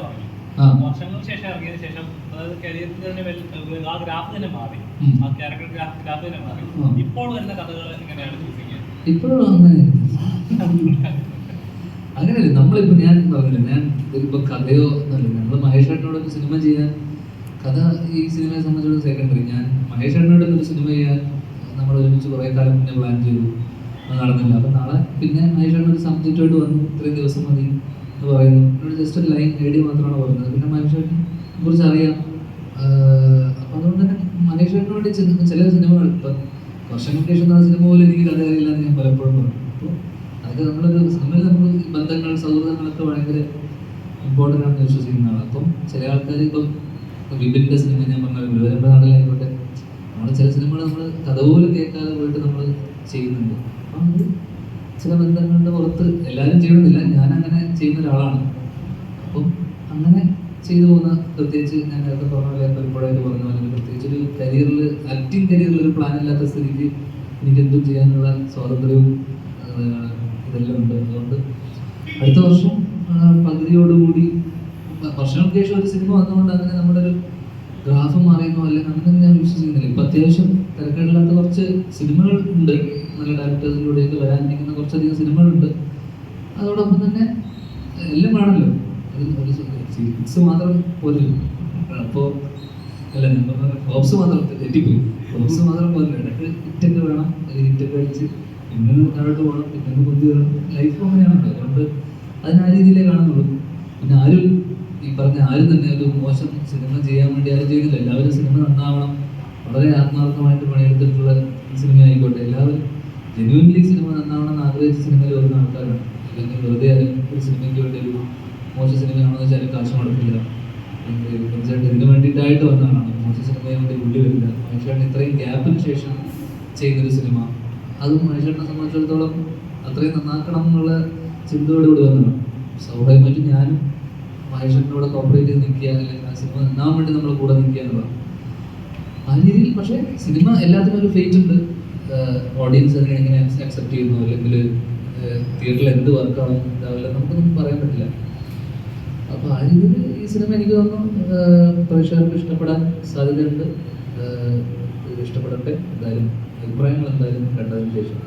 പറഞ്ഞു. വർഷങ്ങൾക്ക് ശേഷം ഇറങ്ങിയതിന് ശേഷം അതായത് കരിയറിൽ തന്നെ ആ ഗ്രാഫ് തന്നെ മാറി. ആ ക്യാരക്ടർ ഗ്രാഫ് തന്നെ മാറി. ഇപ്പോൾ വരുന്ന കഥകൾ എങ്ങനെയാണ് ചൂസ് ഇപ്പോഴും അങ്ങനെ അങ്ങനെയല്ല? നമ്മളിപ്പോ ഞാൻ പറഞ്ഞില്ല ഞാൻ ഇപ്പൊ കഥയോ എന്നല്ല നമ്മൾ മഹേഷ് സിനിമ ചെയ്യാൻ കഥ ഈ സിനിമയെ സംബന്ധിച്ചിടത്തോളം സെക്കൻഡറി ഞാൻ മഹേഷ് ഒരു സിനിമ ചെയ്യാൻ നമ്മൾ ഒരുമിച്ച് കുറേ കാലം മുന്നേ പ്ലാൻ ചെയ്തു. നടന്നില്ല. അപ്പൊ നാളെ പിന്നെ മഹേഷ് ഒരു സബ്ജക്റ്റായിട്ട് വന്നു. ഇത്രയും ദിവസം മതി എന്ന് പറയുന്നു. എന്നോട് ജസ്റ്റ് ഒരു ലൈൻ ഐഡിയ മാത്രമാണ് പറഞ്ഞത് പിന്നെ മഹേഷ് ഏട്ടനെ കുറിച്ച് അറിയാം. അപ്പൊ അതുകൊണ്ട് തന്നെ മഹേഷ് ഏട്ടനോട് ചില- സിനിമകൾ ഇപ്പം വർഷങ്ങൾക്ക് ശേഷം ആ സിനിമ പോലും എനിക്ക് കഥ അറിയില്ല എന്ന് ഞാൻ പലപ്പോഴും പറഞ്ഞു. അപ്പോൾ അതൊക്കെ നമ്മളൊരു സിനിമയിൽ നമുക്ക് ബന്ധങ്ങൾ സൗഹൃദങ്ങളൊക്കെ ഭയങ്കര ഇമ്പോർട്ടന്റ് ആണെന്ന് വിശ്വസിക്കുന്ന ആളാണ് അപ്പം ചില ആൾക്കാർ ഇപ്പം വിപിന്റെ സിനിമ ഞാൻ പറഞ്ഞ ഗുരുവരമ്പ നാടിലായിക്കോട്ടെ നമ്മൾ ചില സിനിമകൾ നമ്മൾ കഥ പോലും കേൾക്കാതെ പോയിട്ട് നമ്മൾ ചെയ്യുന്നുണ്ട്. അപ്പം അത് ചില ബന്ധങ്ങളുടെ പുറത്ത് എല്ലാവരും ചെയ്യണമെന്നില്ല ഞാൻ അങ്ങനെ ചെയ്യുന്ന ഒരാളാണ്. അപ്പം അങ്ങനെ ചെയ്തു പോകുന്ന പ്രത്യേകിച്ച് ഞാൻ നേരത്തെ പറഞ്ഞ പോലെ പലപ്പോഴായിട്ട് പറഞ്ഞ പോലെ പ്രത്യേകിച്ച് ഒരു കരിയറിൽ ആക്ടിങ് കരിയറിൽ ഒരു പ്ലാൻ ഇല്ലാത്ത സ്ഥിതിക്ക് എനിക്ക് എന്തും ചെയ്യാനുള്ള സ്വാതന്ത്ര്യവും ഇതെല്ലാം ഉണ്ട്. അതുകൊണ്ട് അടുത്ത വർഷം പകുതിയോടുകൂടി വർഷങ്ങൾക്ക് ശേഷം ഒരു സിനിമ വന്നുകൊണ്ട് അങ്ങനെ നമ്മുടെ ഒരു ഗ്രാഫ് മാറിയെന്നോ അല്ലെങ്കിൽ അങ്ങനെ ഞാൻ വിശ്വസിക്കുന്നില്ല. ഇപ്പം അത്യാവശ്യം തിരക്കേടില്ലാത്ത കുറച്ച് സിനിമകൾ ഉണ്ട്. നല്ല ഡയറക്ടേഴ്സിലൂടെയൊക്കെ വരാനിരിക്കുന്ന കുറച്ചധികം സിനിമകളുണ്ട്. അതോടൊപ്പം തന്നെ എല്ലാം വേണമല്ലോ. ഒരു സിക്സ് മാത്രം പോരല്ലോ അപ്പോൾ അല്ല ഫ്ലോപ്സ് മാത്രം തെറ്റിപ്പോയി. ഹോപ്സ് മാത്രം പോരല്ലോ ഇടയ്ക്ക് ഹിറ്റൊക്കെ വേണം. ഹിറ്റൊക്കെ അടിച്ച് പിന്നെ താഴോട്ട് പോകണം. പിന്നെ പുതിയ ലൈഫ് അങ്ങനെയാണല്ലോ. അതുകൊണ്ട് അതിന് ആ രീതിയിലേ കാണുന്നുള്ളൂ. പിന്നെ ആരും ഈ പറഞ്ഞ ആരും തന്നെ ഒരു മോശം സിനിമ ചെയ്യാൻ വേണ്ടി ആരും ചെയ്യുന്നില്ല. എല്ലാവരും സിനിമ നന്നാവണം. വളരെ ആത്മാർത്ഥമായിട്ട് പണിയെടുത്തിട്ടുള്ള സിനിമ ആയിക്കോട്ടെ എല്ലാവരും ജെന്യൂൻലി സിനിമ നന്നാവണം എന്ന് ആഗ്രഹിച്ച സിനിമയിൽ വരുന്ന ആൾക്കാരാണ്. അല്ലെങ്കിൽ വെറുതെ ആരും ഒരു സിനിമയ്ക്ക് വേണ്ടി ഒരു മോശം സിനിമയാണെന്ന് വെച്ചാൽ കാശ് മുടക്കില്ല. തീർച്ചയായിട്ടും ഇതിന് വേണ്ടിയിട്ടായിട്ട് വന്നതാണ്. മോശം സിനിമയെ വേണ്ടി ഉള്ളി വരില്ല. മനുഷ്യൻ ഇത്രയും ഗ്യാപ്പിന് ശേഷം ചെയ്യുന്നൊരു സിനിമ. അതും മനുഷ്യനെ സംബന്ധിച്ചിടത്തോളം അത്രയും നന്നാക്കണം എന്നുള്ള ചിന്തയോടുകൂടി വന്നതാണ് സ്വാഭാവികമായിട്ടും ഞാനും മഹേഷനോട് കോപ്പറേറ്റ് ചെയ്ത് നിൽക്കുക അല്ലെങ്കിൽ ആ സിനിമ നന്നാൻ വേണ്ടി നമ്മൾ കൂടെ നിൽക്കുക എന്നുള്ളതാണ് ആ രീതിയിൽ പക്ഷേ സിനിമ എല്ലാത്തിനും ഒരു ഫേറ്റ് ഉണ്ട്. ഓഡിയൻസ് അതിനെ എങ്ങനെ അക്സെപ്റ്റ് ചെയ്യുന്നു? അല്ലെങ്കിൽ തിയേറ്ററിൽ എന്ത് വർക്കാണോ ഉണ്ടാവില്ല നമുക്കൊന്നും പറയാൻ പറ്റില്ല. അപ്പോൾ ആ രീതിയിൽ ഈ സിനിമ എനിക്ക് തോന്നുന്നു പ്രേക്ഷകർക്ക് ഇഷ്ടപ്പെടാൻ സാധ്യതയുണ്ട്. ഇഷ്ടപ്പെടട്ടെ. എന്തായാലും അഭിപ്രായങ്ങൾ എന്തായാലും കണ്ടതിന് ശേഷം.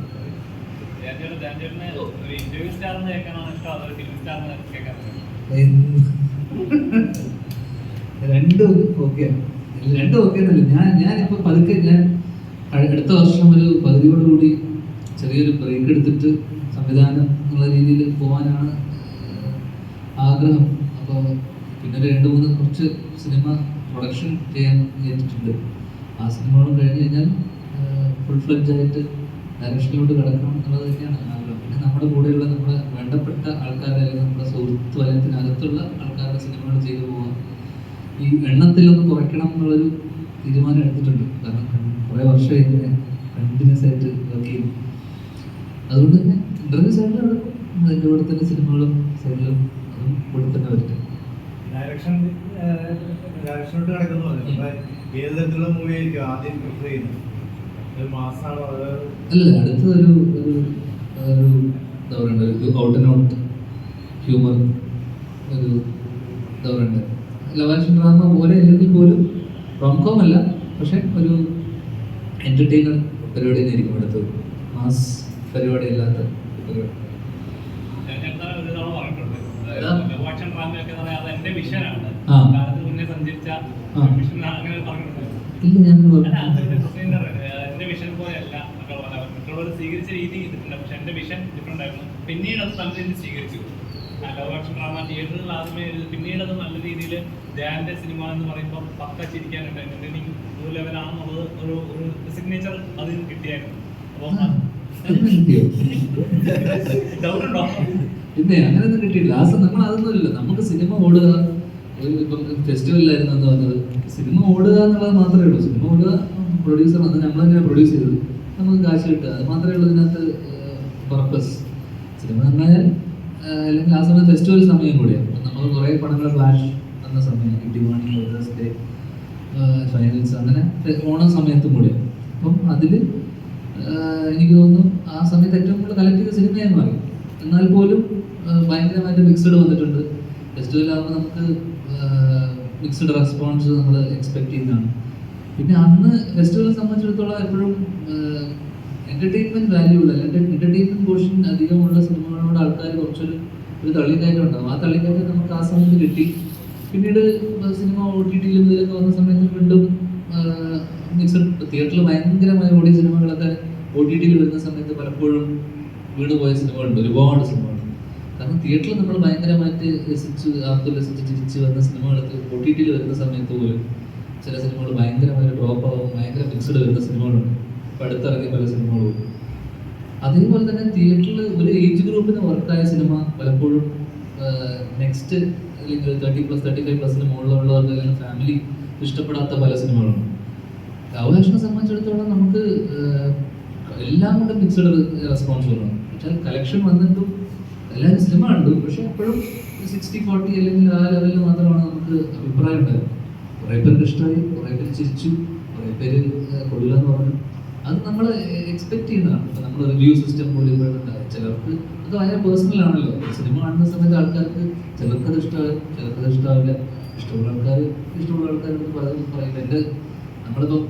രണ്ടും ഓക്കെ രണ്ടും ഞാൻ ഞാനിപ്പോൾ പതുക്കെ ഞാൻ അടുത്ത വർഷം ഒരു പകുതിയോടുകൂടി ചെറിയൊരു ബ്രേക്ക് എടുത്തിട്ട് സംവിധാനം എന്നുള്ള രീതിയിൽ പോകാനാണ് ആഗ്രഹം. അപ്പോൾ പിന്നെ രണ്ട് മൂന്ന് കുറച്ച് സിനിമ പ്രൊഡക്ഷൻ ചെയ്യാൻ ഏറ്റിട്ടുണ്ട്. ആ സിനിമകളും കഴിഞ്ഞ് കഴിഞ്ഞാൽ ഫുൾ ഫ്ലെഡ്ജ് ആയിട്ട് ഡയറക്ഷനിലോട്ട് കിടക്കണം എന്നുള്ളത് തന്നെയാണ് ആഗ്രഹം. പിന്നെ നമ്മുടെ കൂടെയുള്ള നമ്മുടെ വേണ്ടപ്പെട്ട ആൾക്കാരെ അല്ലെങ്കിൽ നമ്മുടെ സുഹൃത്ത് വലയത്തിനകത്തുള്ള ആൾക്കാരുടെ സിനിമകൾ ചെയ്തു പോകാം ഈ എണ്ണത്തിലൊന്ന് കുറയ്ക്കണം എന്നുള്ളൊരു തീരുമാനം എടുത്തിട്ടുണ്ട്. കാരണം കുറേ വർഷം ഇങ്ങനെ കണ്ടിന്യൂസ് ആയിട്ട് വർക്ക് ചെയ്യും അതുകൊണ്ട് തന്നെ ഇന്റർവ്യൂ സൈഡിൽ നടക്കും അതിന്റെ കൂടെ തന്നെ സിനിമകളും സൈഡിലും അതും കൂടെ തന്നെ വരട്ടെ. ഡയറക്ഷൻ ഡയറക്ഷനോട്ട് കിടക്കുന്നു ഏത് തരത്തിലുള്ള മൂവി ആയിരിക്കും ആദ്യം പ്രിഫർ ചെയ്യുന്നത്? ഒരു മാസമാണോ അത് അല്ല അടുത്തൊരു ഒരു ഒരു എന്താ പറയണ്ട ഒരു ഔട്ട് ആൻഡ് ഔട്ട് ഹ്യൂമർ ഒരു എന്താ പറയണ്ട ലവാഷൻ ഡ്രാമ പോലെ അല്ലെങ്കിൽ പോലും റോംകോം അല്ല പക്ഷെ ഒരു എന്റർടൈനർ പരിപാടി. ആയിരിക്കും അടുത്തത് മാസ് പരിപാടി അല്ലാത്ത പരിപാടി? ലവ് ആക്ഷൻ ഇല്ല ഞാൻ മറ്റുള്ളവർ സ്വീകരിച്ച രീതി ഇതിട്ടുണ്ട് പക്ഷെ എന്റെ വിഷൻ ഡിഫറെന്റ് ആയിരുന്നു. പിന്നീട് അത് രീതിയിൽ സ്വീകരിച്ചു. ലവ് ആക്ഷൻ ഡ്രാമ തിയേറ്ററിൽ ആദ്യമേ പിന്നീട് അത് നല്ല രീതിയിൽ ധ്യാന്റെ സിനിമ എന്ന് പറയുമ്പോൾ പക്ക ചിരിക്കാനുണ്ട്. എനിക്ക് ഒരു ലെവലാണെന്നുള്ളത് ഒരു ഒരു സിഗ്നേച്ചർ അത് കിട്ടിയായിരുന്നു. അപ്പോൾ അങ്ങനെ കിട്ടിയോ ഡൗട്ട് ഉണ്ടോ? പിന്നെ അങ്ങനെയൊന്നും കിട്ടിയില്ല ആ നമ്മൾ അതൊന്നുമില്ല നമുക്ക് സിനിമ ഓടുക. ഇപ്പം ഫെസ്റ്റിവലിലായിരുന്നു എന്ന് പറഞ്ഞത്. സിനിമ ഓടുക എന്നുള്ളത് മാത്രമേ ഉള്ളൂ. സിനിമ ഓടുക പ്രൊഡ്യൂസർ വന്ന് നമ്മളെങ്ങനെ പ്രൊഡ്യൂസ് ചെയ്തത്? നമുക്ക് കാശ് കിട്ടുക. അത് മാത്രമേ ഉള്ളൂ ഇതിനകത്ത് പർപ്പസ് സിനിമ നന്നായാൽ അല്ലെങ്കിൽ ആ സമയം ഫെസ്റ്റിവൽ സമയം കൂടിയാണ്. നമ്മൾ കുറേ പടങ്ങൾ ഫ്ലാഷ് വന്ന സമയം ഇടിവാണി ബ്രദേഴ്സ് ഡേ ഫൈനൽസ് അങ്ങനെ ഓണം സമയത്തും കൂടിയാണ്. അപ്പം അതിൽ എനിക്ക് തോന്നുന്നു ആ സമയത്ത് ഏറ്റവും കൂടുതൽ കളക്ട് ചെയ്ത സിനിമയെന്ന് മാറി എന്നാൽ പോലും ഭയങ്കരമായിട്ട് മിക്സഡ് വന്നിട്ടുണ്ട്. ഫെസ്റ്റിവൽ ആകുമ്പോൾ നമുക്ക് മിക്സഡ് റെസ്പോൺസ് നമ്മൾ എക്സ്പെക്ട് ചെയ്യുന്നതാണ്. പിന്നെ അന്ന് ഫെസ്റ്റിവലിനെ സംബന്ധിച്ചിടത്തോളം എപ്പോഴും എന്റർടൈൻമെന്റ് വാല്യൂ ഉള്ള എന്റർടൈൻമെന്റ് പോർഷൻ അധികമുള്ള സിനിമകളോട് ആൾക്കാർ കുറച്ചൊരു ഒരു തള്ളിക്കയറ്റം ഉണ്ടാവും. ആ തള്ളിക്കയറ്റം നമുക്ക് ആ സമയത്ത് കിട്ടി. പിന്നീട് സിനിമ ഒ ടി ടിയിൽ ഇതിലൊക്കെ വന്ന സമയത്ത് വീണ്ടും തിയേറ്ററിൽ ഭയങ്കരമായ ഓടിയ സിനിമകളൊക്കെ ഒ ടി ടിയിൽ വരുന്ന സമയത്ത് പലപ്പോഴും വീണ് പോയ സിനിമകളുണ്ട്. ഒരുപാട് സിനിമകളുണ്ട്. കാരണം തിയേറ്ററിൽ നമ്മൾ ഭയങ്കരമായിട്ട് രസിച്ച് ആർക്കും രസിച്ച് ചിരിച്ച് വന്ന സിനിമകളൊക്കെ ഒ ടി ടിയിൽ വരുന്ന സമയത്ത് പോലും ചില സിനിമകൾ ഭയങ്കരമായ ഡ്രോപ്പ് ആവും ഭയങ്കര ഫിക്സ്ഡ് വരുന്ന സിനിമകളുണ്ട്. ഇപ്പം അടുത്തിറങ്ങിയ പല സിനിമകളും അതേപോലെ തന്നെ തിയേറ്ററിൽ ഒരു ഏജ് ഗ്രൂപ്പിന് വർക്കായ സിനിമ പലപ്പോഴും നെക്സ്റ്റ് അല്ലെങ്കിൽ തേർട്ടി പ്ലസ് തേർട്ടി ഫൈവ് പ്ലസിന് മുകളിലുള്ളവർക്ക് അല്ലെങ്കിൽ ഫാമിലി ഇഷ്ടപ്പെടാത്ത പല സിനിമകളുണ്ട്. ലവ് സംബന്ധിച്ചിടത്തോളം നമുക്ക് എല്ലാം കൊണ്ടും മിക്സഡ് വരണം പക്ഷേ കളക്ഷൻ വന്നിട്ടും എല്ലാവരും സിനിമ കണ്ടു. പക്ഷെ എപ്പോഴും സിക്സ്റ്റി ഫോർട്ടി അല്ലെങ്കിൽ ആ ലെവലിൽ മാത്രമാണ് നമുക്ക് അഭിപ്രായം ഉണ്ടായത് കുറേ പേർക്ക് ഇഷ്ടമായി കുറേ പേര് ചിരിച്ചു കുറേ പേര് എന്ന് പറഞ്ഞു. അത് നമ്മൾ എക്സ്പെക്ട് ചെയ്യുന്നതാണ്. ഇപ്പം നമ്മൾ റിവ്യൂ സിസ്റ്റം പോലും വേണ്ടിട്ട് ചിലർക്ക് അത് ഭയങ്കര പേഴ്സണൽ ആണല്ലോ. സിനിമ കാണുന്ന സമയത്ത് ആൾക്കാർക്ക് ചിലർക്ക് അത് ഇഷ്ടമാകും ചിലർക്ക് അത് ഇഷ്ടമാവില്ല ഇഷ്ടമുള്ള ആൾക്കാർ ഇഷ്ടമുള്ള ആൾക്കാർ എന്ന് പറയുന്നത് പറയില്ല എന്റെ നമ്മളിപ്പം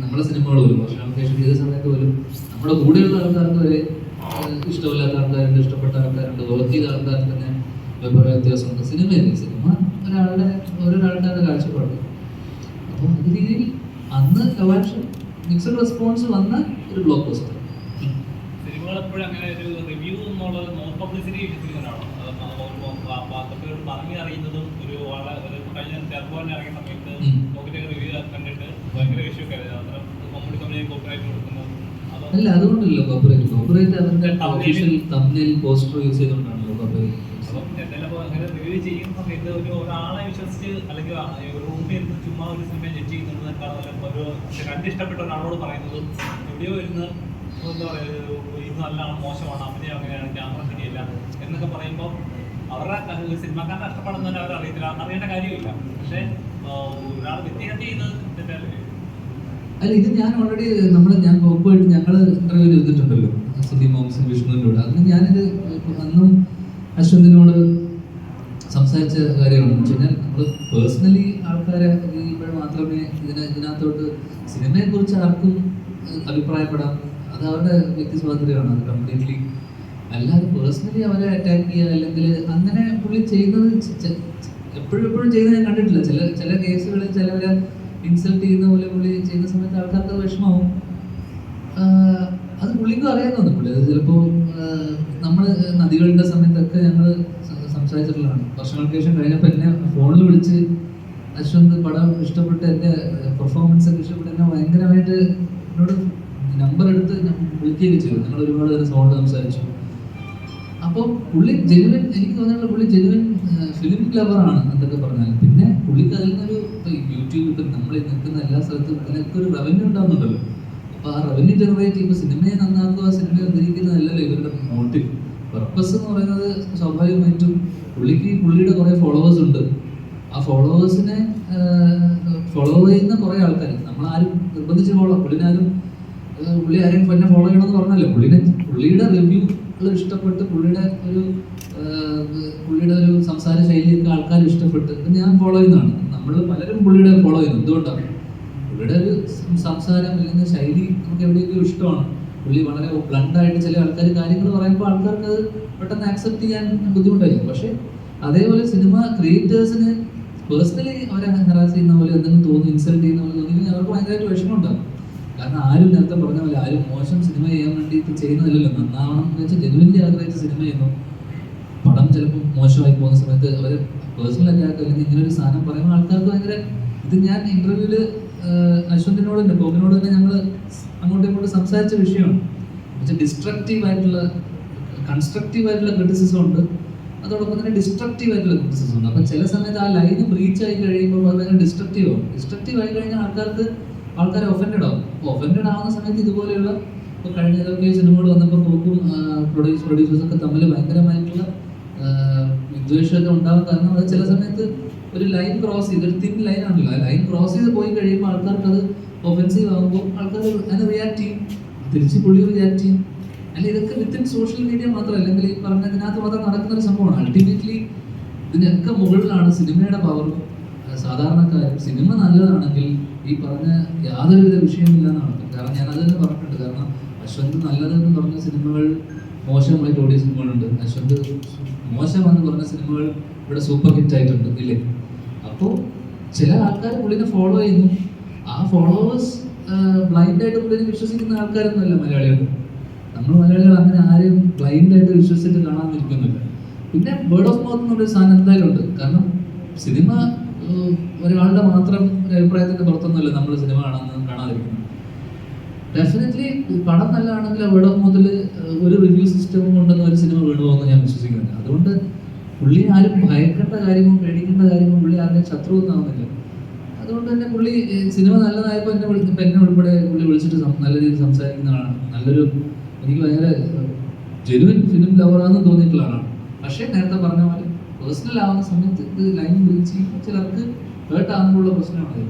നമ്മുടെ സിനിമകൾ പോലും വർഷാമക്കേഷൻ ചെയ്ത സമയത്ത് പോലും നമ്മുടെ കൂടെയുള്ള ആൾക്കാർക്ക് വരെ ഇഷ്ടമില്ലാത്ത ആൾക്കാരുണ്ട് ഇഷ്ടപ്പെട്ട ആൾക്കാരുണ്ട് വർക്ക് ചെയ്ത ആൾക്കാർക്ക് തന്നെ അഭിപ്രായ വ്യത്യാസമുണ്ട് സിനിമയല്ലേ സിനിമ ഒരാളുടെ ഓരോരാൾക്കാരുടെ കാഴ്ചപ്പാട്. അപ്പോൾ അത് രീതിയിൽ അന്ന് കവാൻഷൻ മിക്സഡ് റെസ്പോൺസ് വന്ന ഒരു ബ്ലോക്ക് ബസ്റ്റർ അല്ല അതുകൊണ്ടല്ലോ കോപ്പറേറ്റ് കോപ്പറേറ്റ് തമ്മിൽ പോസ്റ്റർ യൂസ് ചെയ്തുകൊണ്ടാണല്ലോ കോപ്പറേറ്റ് അപ്പം എന്തെല്ലാം അങ്ങനെ റിവ്യൂ ചെയ്യുന്ന സമയത്ത് ഒരു ഒരാളെ വിശ്വസിച്ച് അല്ലെങ്കിൽ റൂമിൽ ഇരുന്ന് ചുമ്മാ ഒരു സിനിമ ജഡ്ജ് ചെയ്യുന്നതിനേക്കാളും നല്ല ഒരു കണ്ട് ഇഷ്ടപ്പെട്ട ഒരാളോട് പറയുന്നത്. എവിടെയോ ഇരുന്ന് എന്താ പറയുക ഇത് നല്ലതാണ് മോശമാണ് അഭിനയം അങ്ങനെയാണ് ക്യാമറ ശരിയല്ല എന്നൊക്കെ പറയുമ്പോൾ അവരുടെ സിനിമാക്കാരുടെ കഷ്ടപ്പാടെന്ന് അവർ അറിയത്തില്ല. അറിയേണ്ട കാര്യമില്ല. പക്ഷേ ഒരാൾ വ്യക്തിഗത ചെയ്യുന്നത് അല്ല? ഇത് ഞാൻ ഓൾറെഡി നമ്മൾ ഞാൻ കോപ്പുമായിട്ട് ഞങ്ങൾ ഇന്റർവ്യൂ ചെയ്തിട്ടുണ്ടല്ലോ സുധി മോംസൺ വിഷ്ണുവിന്റെ കൂടെ. അന്ന് ഞാനിത് അന്നും അശ്വന്തിനോട് സംസാരിച്ച കാര്യമാണ് എന്ന് വെച്ച് കഴിഞ്ഞാൽ നമ്മൾ പേഴ്സണലി ആൾക്കാരെ ഇപ്പോൾ മാത്രമേ ഇതിനെ ഇതിനകത്തോട്ട് സിനിമയെ കുറിച്ച് ആർക്കും അഭിപ്രായപ്പെടാം. അത് അവരുടെ വ്യക്തി സ്വാതന്ത്ര്യമാണ്. അത് കംപ്ലീറ്റ്ലി അല്ലാതെ പേഴ്സണലി അവരെ അറ്റാക്ക് ചെയ്യുക അല്ലെങ്കിൽ അങ്ങനെ പുള്ളി ചെയ്യുന്നത് എപ്പോഴും എപ്പോഴും ചെയ്യുന്നത് ഞാൻ കണ്ടിട്ടില്ല. ചില ചില കേസുകളിൽ ചിലവരെ ഇൻസൾട്ട് ചെയ്യുന്ന പോലെ പുള്ളി ചെയ്യുന്ന സമയത്ത് ആൾക്കാർക്ക് വിഷമവും അത് പുള്ളിക്കും അറിയാവുന്നതാണ് പുള്ളി. അത് ചിലപ്പോൾ നമ്മൾ നദികളുടെ സമയത്തൊക്കെ ഞങ്ങൾ സംസാരിച്ചിട്ടുള്ളതാണ്. വർഷങ്ങൾക്ക് ശേഷം കഴിഞ്ഞപ്പോൾ എന്നെ ഫോണിൽ വിളിച്ച് അശ്വന്ത് പടം ഇഷ്ടപ്പെട്ട് എന്റെ പെർഫോമൻസ് ഒക്കെ ഇഷ്ടപ്പെട്ട് എന്നെ ഭയങ്കരമായിട്ട് എന്നോട് നമ്പർ എടുത്ത് വിളിക്കുകയൊക്കെ ചെയ്തു. ഞങ്ങൾ ഒരുപാട് നേരം ഫോണിൽ സംസാരിച്ചു. അപ്പോൾ പുള്ളി ജെനുവൻ എനിക്ക് തോന്നിയുള്ള പുള്ളി ജെനുവൻ ഫിലിം ക്ലബറാണ് എന്നൊക്കെ പറഞ്ഞാൽ പിന്നെ പുള്ളിക്ക് അതിൽ നിന്നൊരു യൂട്യൂബ് ഇപ്പം നമ്മൾ നിൽക്കുന്ന എല്ലാ സ്ഥലത്തും അതിനൊക്കെ ഒരു റവന്യൂ ഉണ്ടാകുന്നുണ്ടല്ലോ അപ്പോൾ ആ റവന്യൂ ജനറേറ്റ് ചെയ്യുമ്പോൾ സിനിമയെ നന്നാക്കുക സിനിമയെ ഉദ്ധരിക്കുന്നതല്ലല്ലോ ഇവരുടെ മോട്ടീവ് പർപ്പസ് എന്ന് പറയുന്നത് സ്വാഭാവികമായിട്ടും പുള്ളിക്ക് പുള്ളിയുടെ കുറേ ഫോളോവേഴ്സ് ഉണ്ട് ആ ഫോളോവേഴ്സിനെ ഫോളോ ചെയ്യുന്ന കുറേ ആൾക്കാർ നമ്മളാരും നിർബന്ധിച്ച് ഫോളോ പുള്ളിനാരും ഏഹ് പുള്ളി ആരെയും എന്നെ ഫോളോ ചെയ്യണമെന്ന് പറഞ്ഞല്ലോ പുള്ളിനെ പുള്ളിയുടെ റിവ്യൂകൾ ഇഷ്ടപ്പെട്ട് പുള്ളിയുടെ ഒരു ഏഹ്, പുള്ളിയുടെ ഒരു സംസാര ശൈലിയൊക്കെ ആൾക്കാർ ഇഷ്ടപ്പെട്ട് ഇപ്പൊ ഞാൻ ഫോളോ ചെയ്യുന്നതാണ് നമ്മൾ പലരും പുള്ളിയുടെ ഫോളോ ചെയ്യുന്നു എന്തുകൊണ്ടാണ് പുള്ളിയുടെ ഒരു സം- സംസാരം അല്ലെങ്കിൽ ശൈലി നമുക്ക് എവിടെയൊക്കെ ഇഷ്ടമാണ് പുള്ളി വളരെ ബ്ലണ്ടായിട്ട് ചില ആൾക്കാർ കാര്യങ്ങൾ അത് പെട്ടെന്ന് ആക്സെപ്റ്റ് ചെയ്യാൻ ബുദ്ധിമുട്ടായിരിക്കും. പക്ഷേ അതേപോലെ സിനിമ ക്രിയേറ്റേഴ്സിന് പേഴ്സണലി അവരെ ഹറാസ് ചെയ്യുന്ന പോലെ എന്തെങ്കിലും തോന്നി ഇൻസൾട്ട് ചെയ്യുന്ന പോലെ തോന്നി അവർക്ക് ഭയങ്കരമായിട്ട് വിഷമമുണ്ടാകും. കാരണം ആരും നേരത്തെ പറഞ്ഞ പോലെ ആരും മോശം സിനിമ ചെയ്യാൻ വേണ്ടിയിട്ട് ചെയ്യുന്നതല്ലല്ലോ. നന്നാവണം എന്ന് വെച്ചാൽ ജനുവിന്റെ ആഗ്രഹിച്ച് സിനിമ ചെയ്യുന്നു. പടം ചിലപ്പോൾ മോശമായി പോകുന്ന സമയത്ത് അവർ പേഴ്സണൽ അറ്റാക്ക് അല്ലെങ്കിൽ ഇങ്ങനെ ഒരു സാധനം പറയുന്ന ആൾക്കാർക്ക് ഭയങ്കര ഇത് ഞാൻ ഇന്റർവ്യൂവിൽ അശ്വന്തിനോട് തന്നെ ബോബിനോട് തന്നെ ഞങ്ങൾ അങ്ങോട്ടും ഇങ്ങോട്ടും സംസാരിച്ച വിഷയമാണ്. ഡിസ്ട്രക്റ്റീവ് ആയിട്ടുള്ള കൺസ്ട്രക്റ്റീവ് ആയിട്ടുള്ള ക്രിറ്റിസിസം ഉണ്ട്. അതോടൊപ്പം തന്നെ ഡിസ്ട്രക്റ്റീവ് ആയിട്ടുള്ള ക്രിറ്റിസിസം ഉണ്ട്. അപ്പം ചില സമയത്ത് ആ ലൈന് ബ്രീച്ച് ആയി കഴിയുമ്പോൾ ഭയങ്കര ഡിസ്ട്രക്റ്റീവ് ആവും ഡിസ്ട്രക്റ്റീവ് ആയി കഴിഞ്ഞാൽ ആൾക്കാർക്ക് ആൾക്കാർ ഒഫൻഡഡ് ആവും. അപ്പോൾ ഒഫൻഡഡ് ആവുന്ന സമയത്ത് ഇതുപോലെയുള്ള ഇപ്പോൾ കഴിഞ്ഞ ഇതൊക്കെ സിനിമകൾ വന്നപ്പോൾ പോക്കും പ്രൊഡ്യൂസ് പ്രൊഡ്യൂസേഴ്സൊക്കെ തമ്മിൽ ഭയങ്കരമായിട്ടുള്ള വിദ്വേഷമൊക്കെ ഉണ്ടാകും കാരണം അത് ചില സമയത്ത് ഒരു ലൈൻ ക്രോസ് ചെയ്ത് ഒരു തിൻ ലൈൻ ആണല്ലോ. ആ ലൈൻ ക്രോസ് ചെയ്ത് പോയി കഴിയുമ്പോൾ ആൾക്കാർക്ക് അത് ഒഫൻസീവ് ആകുമ്പോൾ ആൾക്കാർ അതിനെ റിയാക്ട് ചെയ്യും. തിരിച്ച് പുള്ളി റിയാക്ട് ചെയ്യും. അല്ല ഇതൊക്കെ വിത്തിൻ സോഷ്യൽ മീഡിയ മാത്രം അല്ലെങ്കിൽ ഈ പറഞ്ഞ ഇതിനകത്ത് മാത്രം നടക്കുന്ന ഒരു സംഭവമാണ്. അൾട്ടിമേറ്റ്ലി ഇതിനൊക്കെ മുകളിലാണ് സിനിമയുടെ പവറും സാധാരണക്കാരും സിനിമ നല്ലതാണെങ്കിൽ ഈ പറഞ്ഞ യാതൊരുവിധ വിഷയമില്ല എന്നാണ് കാരണം ഞാൻ അത് തന്നെ പറഞ്ഞിട്ടുണ്ട്. കാരണം അശ്വന്ത് നല്ലതെന്ന് പറഞ്ഞ സിനിമകൾ മോശമായിട്ട് ഓടിയ സിനിമകളുണ്ട്. അശ്വന്ത് മോശമെന്ന് പറഞ്ഞ സിനിമകൾ ഇവിടെ സൂപ്പർ ഹിറ്റ് ആയിട്ടുണ്ട്. ഇല്ലേ? അപ്പോൾ ചില ആൾക്കാർ പുള്ളിനെ ഫോളോ ചെയ്യുന്നു. ആ ഫോളോവേഴ്സ് ബ്ലൈൻഡായിട്ട് പുള്ളിനെ വിശ്വസിക്കുന്ന ആൾക്കാരൊന്നുമല്ല മലയാളികൾ. നമ്മൾ മലയാളികൾ അങ്ങനെ ആരെയും ബ്ലൈൻഡായിട്ട് വിശ്വസിച്ചിട്ട് കാണാതിരിക്കുന്നില്ല പിന്നെ വേർഡ് ഓഫ് മൗത്ത് എന്നൊരു സാധനം എന്തായാലും ഉണ്ട് കാരണം സിനിമ ഒരാളുടെ മാത്രം അഭിപ്രായത്തിന്റെ പുറത്തൊന്നുമല്ല നമ്മൾ സിനിമ കാണാൻ കാണാതിരിക്കുന്നത്. ഡെഫിനറ്റ്ലി പടം നല്ലതാണെങ്കിൽ വേർഡ് ഓഫ് മൗത്തിൽ ഒരു റിവ്യൂ സിസ്റ്റം ഉണ്ടെന്ന് ഒരു സിനിമ വീണു ഞാൻ വിശ്വസിക്കുന്നില്ല. അതുകൊണ്ട് പുള്ളി ആരും ഭയക്കേണ്ട കാര്യമോ പേടിക്കേണ്ട കാര്യമോ പുള്ളി ആരുടെ ശത്രു ഒന്നാവുന്നില്ല അതുകൊണ്ട് തന്നെ പുള്ളി സിനിമ നല്ലതായപ്പോൾ എന്നെ വിളി ഇപ്പം എന്നെ ഉൾപ്പെടെ പുള്ളി വിളിച്ചിട്ട് നല്ല രീതിയിൽ സംസാരിക്കുന്ന ആളാണ് നല്ലൊരു എനിക്ക് ഭയങ്കര ജെനുവിൻ ഫിലിം ലവറാണെന്ന് തോന്നിയിട്ടുള്ള ആളാണ് പക്ഷേ നേരത്തെ പറഞ്ഞ പോലെ പേഴ്സണൽ ആവുന്ന സമയത്ത് ഇത് ലൈൻ വിളിച്ച് ചിലർക്ക് ഹേർട്ട് ആകുമ്പോഴുള്ള പ്രശ്നമാണ്.